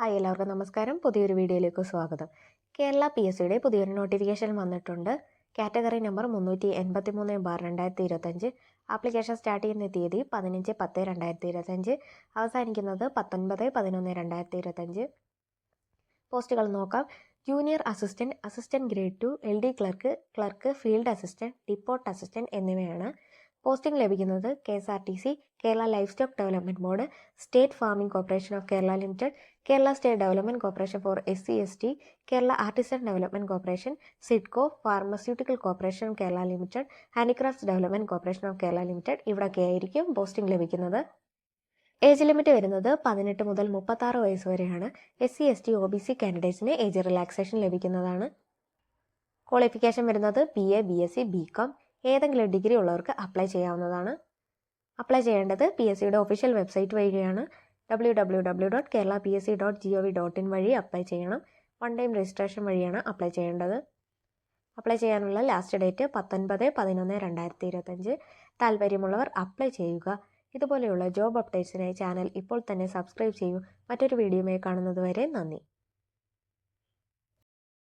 Hi എല്ലാവർക്കും നമസ്കാരം. പുതിയൊരു വീഡിയോയിലേക്ക് സ്വാഗതം. കേരള പി എസ് സിയുടെ പുതിയൊരു നോട്ടിഫിക്കേഷൻ വന്നിട്ടുണ്ട്. കാറ്റഗറി നമ്പർ മുന്നൂറ്റി എൺപത്തി മൂന്ന് ബാർ രണ്ടായിരത്തി ഇരുപത്തഞ്ച് ആപ്ലിക്കേഷൻ സ്റ്റാർട്ട് ചെയ്യുന്ന തീയതി പതിനഞ്ച് പത്ത് രണ്ടായിരത്തി ഇരുപത്തഞ്ച് അവസാനിക്കുന്നത് പത്തൊൻപത് പതിനൊന്ന് രണ്ടായിരത്തി ഇരുപത്തഞ്ച് പോസ്റ്റുകൾ നോക്കാം. Junior assistant assistant grade two L D clerk clerk field assistant depot assistant എന്നിവയാണ് പോസ്റ്റിംഗ് ലഭിക്കുന്നത് K S R T C Kerala livestock development board state farming corporation of Kerala limited Kerala state development corporation for S C S T Kerala artisan development corporation SIDCO pharmaceutical corporation of Kerala limited handicrafts development corporation of Kerala limited ഇവിടെയൊക്കെ ആയിരിക്കും posting ലഭിക്കുന്നത്. Age limit വരുന്നത് പതിനെട്ട് മുതൽ മുപ്പത്താറ് വയസ്സ് വരെയാണ്. S C S T O B C കാൻഡിഡേറ്റ്സിന് age relaxation ലഭിക്കുന്നതാണ്. ക്വാളിഫിക്കേഷൻ വരുന്നത് B A B S C B com ഏതെങ്കിലും ഡിഗ്രി ഉള്ളവർക്ക് അപ്ലൈ ചെയ്യാവുന്നതാണ്. അപ്ലൈ ചെയ്യേണ്ടത് പി എസ് സിയുടെ ഒഫീഷ്യൽ വെബ്സൈറ്റ് വഴിയാണ്. W W W dot Kerala P S C dot G O V dot in വഴി apply ചെയ്യണം. വൺ ടൈം രജിസ്ട്രേഷൻ വഴിയാണ് apply ചെയ്യേണ്ടത്. അപ്ലൈ ചെയ്യാനുള്ള ലാസ്റ്റ് ഡേറ്റ് പത്തൊൻപത് പതിനൊന്ന് രണ്ടായിരത്തി ഇരുപത്തഞ്ച് താല്പര്യമുള്ളവർ അപ്ലൈ ചെയ്യുക. ഇതുപോലെയുള്ള ജോബ് അപ്ഡേറ്റ്സിനായി ചാനൽ ഇപ്പോൾ തന്നെ സബ്സ്ക്രൈബ് ചെയ്യൂ. മറ്റൊരു വീഡിയോയുമായി കാണുന്നതുവരെ നന്ദി.